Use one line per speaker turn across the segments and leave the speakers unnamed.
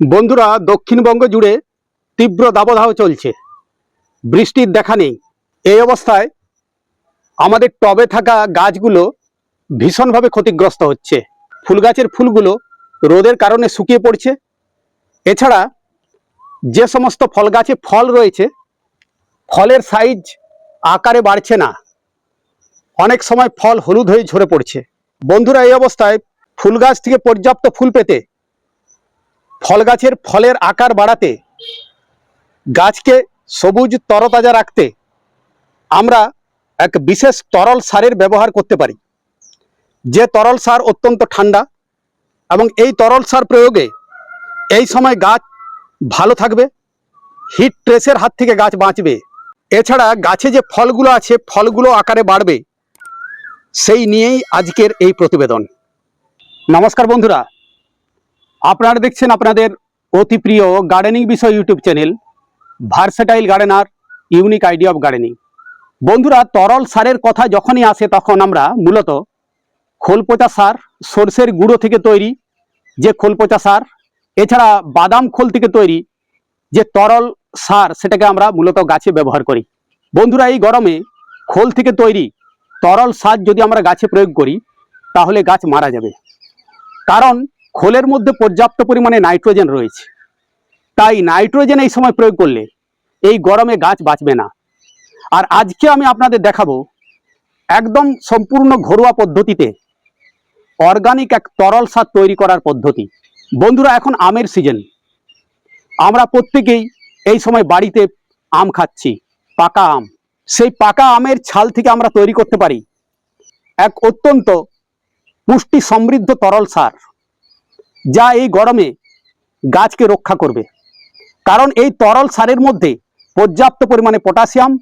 বন্ধুরা, দক্ষিণবঙ্গ জুড়ে তীব্র দাবদাহ চলছে। বৃষ্টির দেখা নেই। এই অবস্থায় আমাদের টবে থাকা গাছগুলো ভীষণভাবে ক্ষতিগ্রস্ত হচ্ছে। ফুল গাছের ফুলগুলো রোদের কারণে শুকিয়ে পড়ছে। এছাড়া যে সমস্ত ফল গাছে ফল রয়েছে, ফলের সাইজ আকারে বাড়ছে না। অনেক সময় ফল হলুদ হয়ে ঝরে পড়ছে। বন্ধুরা, এই অবস্থায় ফুল গাছ থেকে পর্যাপ্ত ফুল পেতে ফল গাছের ফলের আকার বাড়াতে, গাছকে সবুজ তরতাজা রাখতে আমরা এক বিশেষ তরল সারের ব্যবহার করতে পারি। যে তরল সার অত্যন্ত ঠান্ডা এবং এই তরল সার প্রয়োগে এই সময় গাছ ভালো থাকবে হিট ট্রেসের হাত থেকে গাছ বাঁচবে। এছাড়া গাছে যে ফলগুলো আছে, ফলগুলো আকারে বাড়বে, সেই নিয়েই আজকের এই প্রতিবেদন। নমস্কার বন্ধুরা আপনারা দেখছেন আপনাদের অতি প্রিয় গার্ডেনিং বিষয় YouTube channel versatile gardener unique idea of gardening বন্ধুরা, তরল সারের কথা যখনই আসে তখন আমরা মূলত খোলপচা সার সর্ষের গুঁড়ো থেকে তৈরি যে খোলপচা সার, এছাড়া বাদাম খোল থেকে তৈরি যে তরল সার সেটাকে আমরা মূলত গাছে ব্যবহার করি। বন্ধুরা, এই গরমে খোল থেকে তৈরি তরল সার যদি আমরা গাছে প্রয়োগ করি, তাহলে গাছ মারা যাবে। কারণ খোলের মধ্যে পর্যাপ্ত পরিমাণে নাইট্রোজেন রয়েছে। তাই নাইট্রোজেন এই সময় প্রয়োগ করলে এই গরমে গাছ বাঁচবে না। আর আজকে আমি আপনাদের দেখাবো একদম সম্পূর্ণ ঘরোয়া পদ্ধতিতে অর্গানিক এক তরল সার তৈরি করার পদ্ধতি। বন্ধুরা, এখন আমের সিজন আমরা প্রত্যেকেই এই সময় বাড়িতে আম খাচ্ছি, পাকা আম। সেই পাকা আমের ছাল থেকে আমরা তৈরি করতে পারি। এক অত্যন্ত পুষ্টি সমৃদ্ধ তরল সার। যা এই গরমে গাছকে রক্ষা করবে। কারণ এই তরল সারের মধ্যে পর্যাপ্ত পরিমাণে পটাশিয়াম,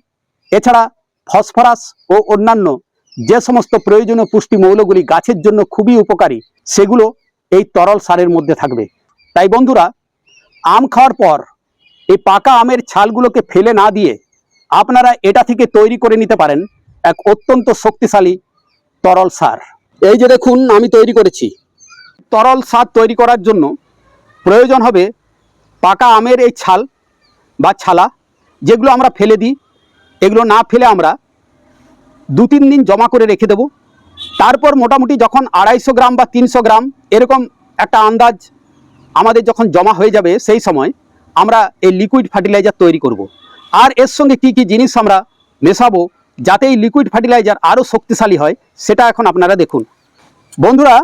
এছাড়া ফসফরাস ও অন্যান্য যে সমস্ত প্রয়োজনীয় পুষ্টি মৌলগুলি গাছের জন্য খুবই উপকারী, সেগুলো এই তরল সারের মধ্যে থাকবে। তাই বন্ধুরা, আম খাওয়ার পর এই পাকা আমের ছালগুলোকে ফেলে না দিয়ে আপনারা এটা থেকে তৈরি করে নিতে পারেন এক অত্যন্ত শক্তিশালী তরল সার। এই যে দেখুন, আমি তৈরি করেছি। তরল সার তৈরি করার জন্য প্রয়োজন হবে পাকা আমের এই ছাল বা ছালা, যেগুলো আমরা ফেলে দিই। এগুলো না ফেলে আমরা দু তিন দিন জমা করে রেখে দেব। তারপর মোটামুটি যখন আড়াইশো গ্রাম বা তিনশো গ্রাম এরকম একটা আন্দাজ আমাদের যখন জমা হয়ে যাবে, সেই সময় আমরা এই লিকুইড ফার্টিলাইজার তৈরি করব। আর এর সঙ্গে কি কি জিনিস আমরা মেশাবো, যাতে এই লিকুইড ফার্টিলাইজার আরও শক্তিশালী হয়, সেটা এখন আপনারা দেখুন। বন্ধুরা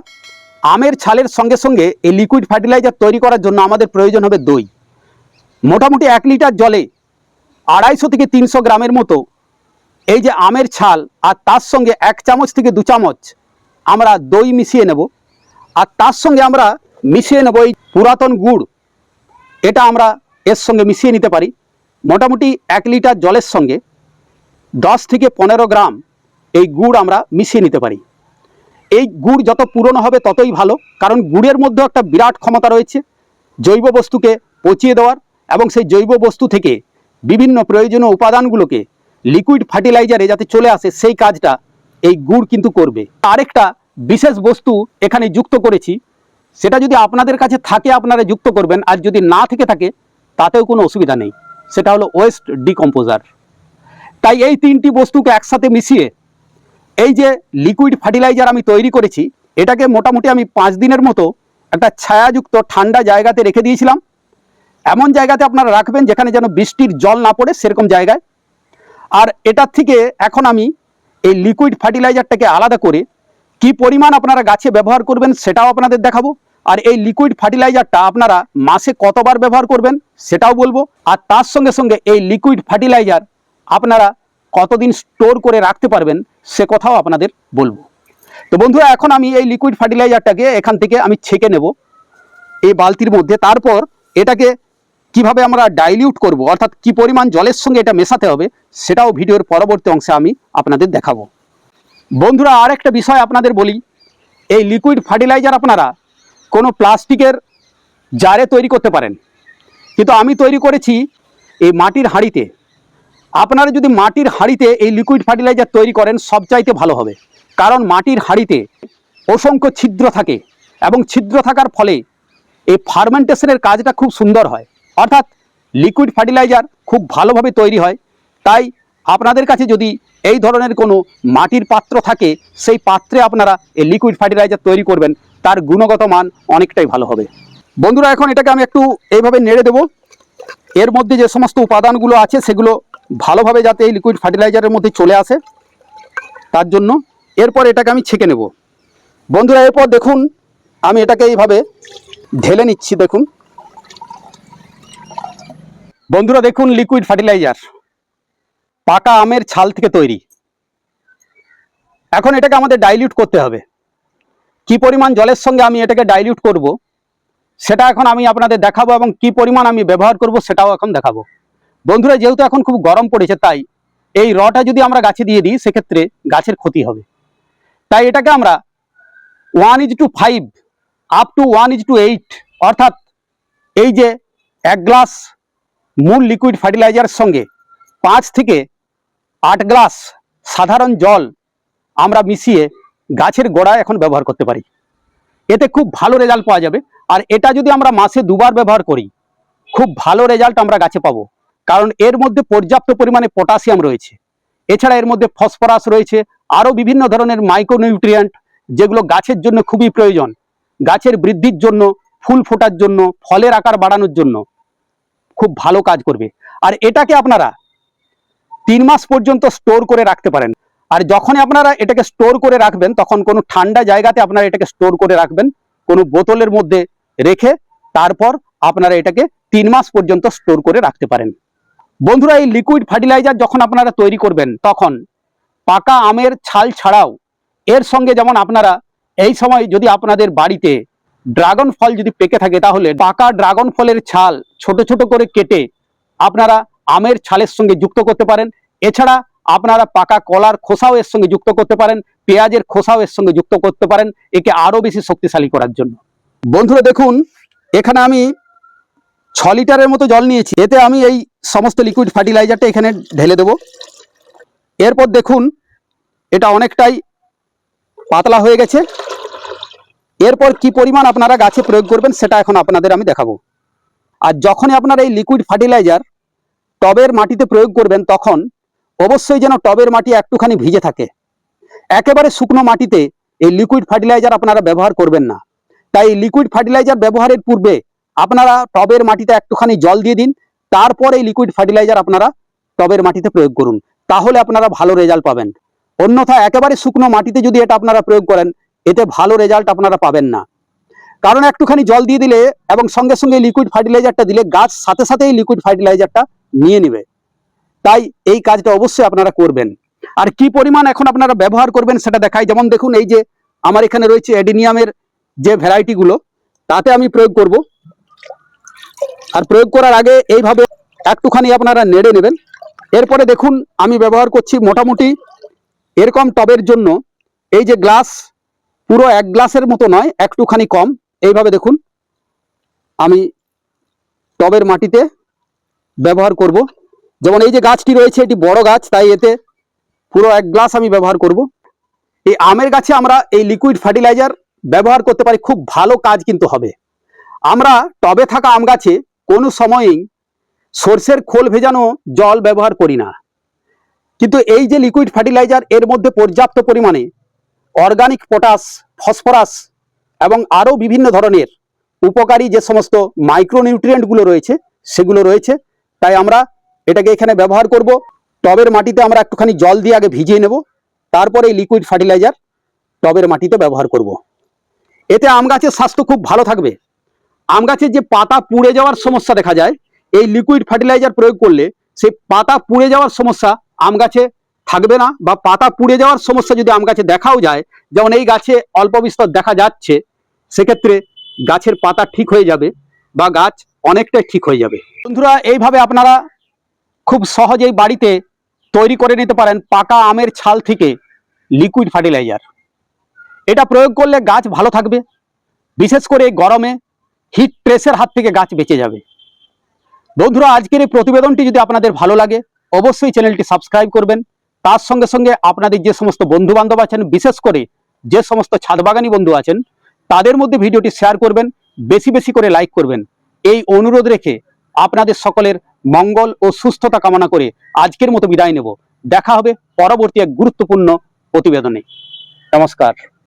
আমের ছালের সঙ্গে সঙ্গে এই লিকুইড ফার্টিলাইজার তৈরি করার জন্য আমাদের প্রয়োজন হবে দই। মোটামুটি এক লিটার জলে আড়াইশো থেকে তিনশো গ্রামের মতো এই যে আমের ছাল আর তার সঙ্গে এক চামচ থেকে দু চামচ আমরা দই মিশিয়ে নেব। আর তার সঙ্গে আমরা মিশিয়ে নেব এই পুরাতন গুড়। এটা আমরা এর সঙ্গে মিশিয়ে নিতে পারি। মোটামুটি এক লিটার জলের সঙ্গে দশ থেকে পনেরো গ্রাম এই গুড় আমরা মিশিয়ে নিতে পারি। এই গুড় যত পুরনো হবে ততই ভালো, কারণ গুড়ের মধ্যে একটা বিরাট ক্ষমতা রয়েছে জৈব বস্তুকে পচিয়ে দেওয়ার এবং সেই জৈব বস্তু থেকে বিভিন্ন প্রয়োজনীয় উপাদানগুলোকে লিকুইড ফার্টিলাইজারে যাতে চলে আসে সেই কাজটা এই গুড় কিন্তু করবে। আরেকটা বিশেষ বস্তু এখানে যুক্ত করেছি, সেটা যদি আপনাদের কাছে থাকে আপনারা যুক্ত করবেন, আর যদি না থেকে থাকে, তাতেও কোনো অসুবিধা নেই। সেটা হলো ওয়েস্ট ডিকম্পোজার তাই এই তিনটি বস্তুকে একসাথে মিশিয়ে এই যে লিকুইড ফার্টিলাইজার আমি তৈরি করেছি, এটাকে মোটামুটি আমি পাঁচ দিনের মতো একটা ছায়াযুক্ত ঠান্ডা জায়গাতে রেখে দিয়েছিলাম। এমন জায়গাতে আপনারা রাখবেন যেখানে যেন বৃষ্টির জল না পড়ে, সেরকম জায়গায়। আর এটার থেকে এখন আমি এই লিকুইড ফার্টিলাইজারটাকে আলাদা করে কি পরিমাণ আপনারা গাছে ব্যবহার করবেন সেটাও আপনাদের দেখাবো। আর এই লিকুইড ফার্টিলাইজারটা আপনারা মাসে কতবার ব্যবহার করবেন সেটাও বলব। আর তার সঙ্গে সঙ্গে এই লিকুইড ফার্টিলাইজার আপনারা কতদিন স্টোর করে রাখতে পারবেন সে কথাও আপনাদের বলব। তো বন্ধুরা, এখন আমি এই লিকুইড ফার্টিলাইজারটাকে এখান থেকে আমি ছেঁকে নেব এই বালতির মধ্যে। তারপর এটাকে কীভাবে আমরা ডাইলিউট করব, অর্থাৎ কি পরিমাণ জলের সঙ্গে এটা মেশাতে হবে, সেটাও ভিডিওর পরবর্তী অংশে আমি আপনাদের দেখাবো। বন্ধুরা আর একটা বিষয় আপনাদের বলি, এই লিকুইড ফার্টিলাইজার আপনারা কোনো প্লাস্টিকের জারে তৈরি করতে পারেন। কিন্তু আমি তৈরি করেছি এই মাটির হাঁড়িতে। আপনারা যদি মাটির হাঁড়িতে এই লিকুইড ফার্টিলাইজার তৈরি করেন, সবচাইতে ভালো হবে। কারণ মাটির হাঁড়িতে অসংখ্য ছিদ্র থাকে এবং ছিদ্র থাকার ফলে এই ফার্মেন্টেশনের কাজটা খুব সুন্দর হয়। অর্থাৎ লিকুইড ফার্টিলাইজার খুব ভালোভাবে তৈরি হয়। তাই আপনাদের কাছে যদি এই ধরনের কোনো মাটির পাত্র থাকে, সেই পাত্রে আপনারা এই লিকুইড ফার্টিলাইজার তৈরি করবেন, তার গুণগত মান অনেকটাই ভালো হবে। বন্ধুরা, এখন এটাকে আমি একটু এইভাবে নেড়ে দেবো। এর মধ্যে যে সমস্ত উপাদানগুলো আছে, সেগুলো ভালোভাবে যাতে এই লিকুইড ফার্টিলাইজারের মধ্যে চলে আসে, তার জন্য এরপর এটাকে আমি ছেঁকে নেব। বন্ধুরা, এরপর দেখুন, আমি এটাকে এইভাবে ঢেলে নিচ্ছি, দেখুন। বন্ধুরা, দেখুন লিকুইড ফার্টিলাইজার পাকা আমের ছাল থেকে তৈরি। এখন এটাকে আমাদের ডাইলিউট করতে হবে। কি পরিমাণ জলের সঙ্গে আমি এটাকে ডাইলিউট করব, সেটা এখন আমি আপনাদের দেখাবো এবং কি পরিমাণ আমি ব্যবহার করব, সেটাও এখন দেখাবো। বন্ধুরা, যেহেতু এখন খুব গরম পড়েছে, তাই এই রটা যদি আমরা গাছে দিয়ে দিই, সেক্ষেত্রে গাছের ক্ষতি হবে। তাই এটাকে আমরা one is to five up to one is to eight অর্থাৎ এই যে এক গ্লাস মূল লিকুইড ফার্টিলাইজারের সঙ্গে পাঁচ থেকে আট গ্লাস সাধারণ জল আমরা মিশিয়ে গাছের গোড়ায় এখন ব্যবহার করতে পারি। এতে খুব ভালো রেজাল্ট পাওয়া যাবে। আর এটা যদি আমরা মাসে দুবার ব্যবহার করি, খুব ভালো রেজাল্ট আমরা গাছে পাবো। কারণ এর মধ্যে পর্যাপ্ত পরিমাণে পটাশিয়াম রয়েছে। এছাড়া এর মধ্যে ফসফরাস রয়েছে, আরও বিভিন্ন ধরনের মাইক্রোনিউট্রিয়েন্ট যেগুলো গাছের জন্য খুবই প্রয়োজন। গাছের বৃদ্ধির জন্য, ফুল ফোটার জন্য, ফলের আকার বাড়ানোর জন্য খুব ভালো কাজ করবে। আর এটাকে আপনারা তিন মাস পর্যন্ত স্টোর করে রাখতে পারেন। আর যখনই আপনারা এটাকে স্টোর করে রাখবেন, তখন কোনো ঠান্ডা জায়গাতে আপনারা এটাকে স্টোর করে রাখবেন, কোনো বোতলের মধ্যে রেখে তারপর আপনারা এটাকে তিন মাস পর্যন্ত স্টোর করে রাখতে পারেন। বন্ধুরা, এই লিকুইড ফার্টিলাইজার যখন আপনারা তৈরি করবেন, তখন পাকা আমের ছাল ছাড়াও এর সঙ্গে যেমন আপনারা এই সময় যদি আপনাদের বাড়িতে ড্রাগন ফল যদি পেকে থাকে, তাহলে পাকা ড্রাগন ফলের ছাল ছোট ছোট করে কেটে আপনারা আমের ছালের সঙ্গে যুক্ত করতে পারেন। এছাড়া আপনারা পাকা কলার খোসাও এর সঙ্গে যুক্ত করতে পারেন, পেঁয়াজের খোসাও এর সঙ্গে যুক্ত করতে পারেন। একে আরও বেশি শক্তিশালী করার জন্য। বন্ধুরা, দেখুন, এখানে আমি ছ লিটারের মতো জল নিয়েছি। এতে আমি এই সমস্ত লিকুইড ফার্টিলাইজারটা এখানে ঢেলে দেব। এরপর দেখুন, এটা অনেকটাই পাতলা হয়ে গেছে। এরপর কি পরিমাণ আপনারা গাছে প্রয়োগ করবেন সেটা এখন আপনাদের আমি দেখাবো। আর যখনই আপনারা এই লিকুইড ফার্টিলাইজার টবের মাটিতে প্রয়োগ করবেন, তখন অবশ্যই যেন টবের মাটি একটুখানি ভিজে থাকে। একেবারে শুকনো মাটিতে এই লিকুইড ফার্টিলাইজার আপনারা ব্যবহার করবেন না। তাই লিকুইড ফার্টিলাইজার ব্যবহারের পূর্বে আপনারা টবের মাটিতে একটুখানি জল দিয়ে দিন, তারপর এই লিকুইড ফার্টিলাইজার আপনারা টবের মাটিতে প্রয়োগ করুন, তাহলে আপনারা ভালো রেজাল্ট পাবেন। অন্যথায় একেবারে শুকনো মাটিতে যদি এটা আপনারা প্রয়োগ করেন, এতে ভালো রেজাল্ট আপনারা পাবেন না। কারণ একটুখানি জল দিয়ে দিলে এবং সঙ্গে সঙ্গে লিকুইড ফার্টিলাইজারটা দিলে গাছ সাথে সাথে এই লিকুইড ফার্টিলাইজারটা নিয়ে নেবে। তাই এই কাজটা অবশ্যই আপনারা করবেন। আর কি পরিমাণ এখন আপনারা ব্যবহার করবেন সেটা দেখাই। যেমন দেখুন এই যে আমার এখানে রয়েছে এডিনিয়ামের যে ভ্যারাইটিগুলো তাতে আমি প্রয়োগ করব। আর প্রয়োগ করার আগে এইভাবে একটুখানি আপনারা নেড়ে নেবেন। এরপরে দেখুন, আমি ব্যবহার করছি মোটামুটি এরকম টবের জন্য। এই যে গ্লাস, পুরো এক গ্লাসের মতো নয়, একটুখানি কম। এইভাবে দেখুন, আমি টবের মাটিতে ব্যবহার করব। যেমন এই যে গাছটি রয়েছে, এটি বড় গাছ, তাই এতে পুরো এক গ্লাস আমি ব্যবহার করব। এই আমের গাছে আমরা এই লিকুইড ফার্টিলাইজার ব্যবহার করতে পারি, খুব ভালো কাজ কিন্তু হবে। আমরা টবে থাকা আম গাছে কোনো সময়ই সর্ষের খোল ভেজানো জল ব্যবহার করি না। কিন্তু এই যে লিকুইড ফার্টিলাইজার এর মধ্যে পর্যাপ্ত পরিমাণে অর্গানিক পটাশ ফসফরাস এবং আরও বিভিন্ন ধরনের উপকারী যে সমস্ত মাইক্রোনিউট্রিয়েন্টগুলো রয়েছে, সেগুলো রয়েছে, তাই আমরা এটাকে এখানে ব্যবহার করব। টবের মাটিতে আমরা একটুখানি জল দিয়ে আগে ভিজিয়ে নেব, তারপরে এই লিকুইড ফার্টিলাইজার টবের মাটিতে ব্যবহার করব। এতে আম গাছের স্বাস্থ্য খুব ভালো থাকবে। আম গাছের যে পাতা পুড়ে যাওয়ার সমস্যা দেখা যায়, এই লিকুইড ফার্টিলাইজার প্রয়োগ করলে সেই পাতা পুড়ে যাওয়ার সমস্যা আম গাছে থাকবে না বা পাতা পুড়ে যাওয়ার সমস্যা যদি আম গাছে দেখাও যায়, যেমন এই গাছে অল্প বিস্তর দেখা যাচ্ছে, সেক্ষেত্রে গাছের পাতা ঠিক হয়ে যাবে বা গাছ অনেকটাই ঠিক হয়ে যাবে। বন্ধুরা, এইভাবে আপনারা খুব সহজেই বাড়িতে তৈরি করে নিতে পারেন পাকা আমের ছাল থেকে লিকুইড ফার্টিলাইজার এটা প্রয়োগ করলে গাছ ভালো থাকবে, বিশেষ করে গরমে হিট প্রেসের হাত থেকে গাছ বেঁচে যাবে। বন্ধুরা, আজকের এই প্রতিবেদনটি যদি আপনাদের ভালো লাগে, অবশ্যই চ্যানেলটি সাবস্ক্রাইব করবেন। তার সঙ্গে সঙ্গে আপনাদের যে সমস্ত বন্ধু বান্ধব আছেন, বিশেষ করে যে সমস্ত ছাদবাগানি বন্ধু আছেন, তাদের মধ্যে ভিডিওটি শেয়ার করবেন, বেশি বেশি করে লাইক করবেন। এই অনুরোধ রেখে আপনাদের সকলের মঙ্গল ও সুস্থতা কামনা করে আজকের মতো বিদায় নেব। দেখা হবে পরবর্তী এক গুরুত্বপূর্ণ প্রতিবেদনে। নমস্কার।